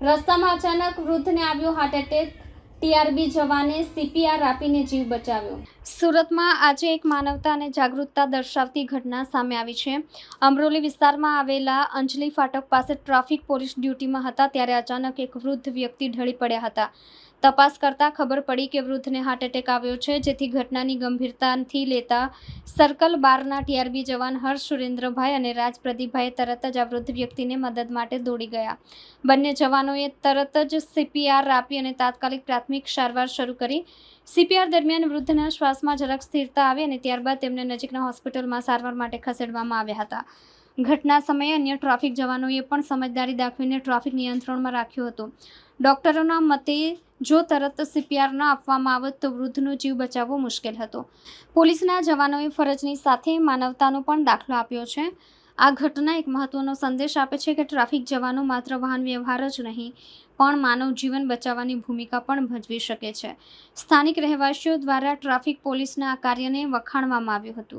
રસ્તામાં અચાનક વૃદ્ધને આવ્યો હાર્ટ એટેક. ટીઆરબી જવાને સીપીઆર આપીને જીવ બચાવ્યો. સુરતમાં આજે એક માનવતા અને જાગૃતતા દર્શાવતી ઘટના સામે આવી છે. અમરોલી વિસ્તારમાં આવેલા અંજલી ફાટક પાસે ટ્રાફિક પોલીસ ડ્યુટીમાં હતા ત્યારે અચાનક એક વૃદ્ધ વ્યક્તિ ઢળી પડ્યા હતા. તપાસ કરતા ખબર પડી કે વૃદ્ધને હાર્ટ એટેક આવ્યો છે, જેથી ઘટનાની ગંભીરતાથી લેતા સર્કલ બારના ટીઆરબી જવાન હર્ષ સુરેન્દ્રભાઈ અને રાજ પ્રદીપભાઈએ તરત જ આ વૃદ્ધ વ્યક્તિને મદદ માટે દોડી ગયા. બંને જવાનોએ તરત જ સીપીઆર આપી અને તાત્કાલિક પ્રાથમિક સારવાર શરૂ કરી. સીપીઆર દરમિયાન વૃદ્ધના શ્વાસમાં જરાક સ્થિરતા આવી અને ત્યારબાદ તેમને નજીકના હોસ્પિટલમાં સારવાર માટે ખસેડવામાં આવ્યા હતા. ઘટના સમયે અન્ય ટ્રાફિક જવાનોએ પણ સમજદારી દાખવીને ટ્રાફિક નિયંત્રણમાં રાખ્યું હતું. ડોક્ટરોના મતે, જો તરત સીપીઆર ન આપવામાં આવત તો વૃદ્ધનો જીવ બચાવવો મુશ્કેલ હતો. પોલીસના જવાનોએ ફરજની સાથે માનવતાનો પણ દાખલો આપ્યો છે. આ ઘટના એક મહત્વનો સંદેશ આપે છે કે ટ્રાફિક જવાનો માત્ર વાહન વ્યવહાર જ નહીં, પણ માનવ જીવન બચાવવાની ભૂમિકા પણ ભજવી શકે છે. સ્થાનિક રહેવાસીઓ દ્વારા ટ્રાફિક પોલીસના આ કાર્યને વખાણવામાં આવ્યું હતું.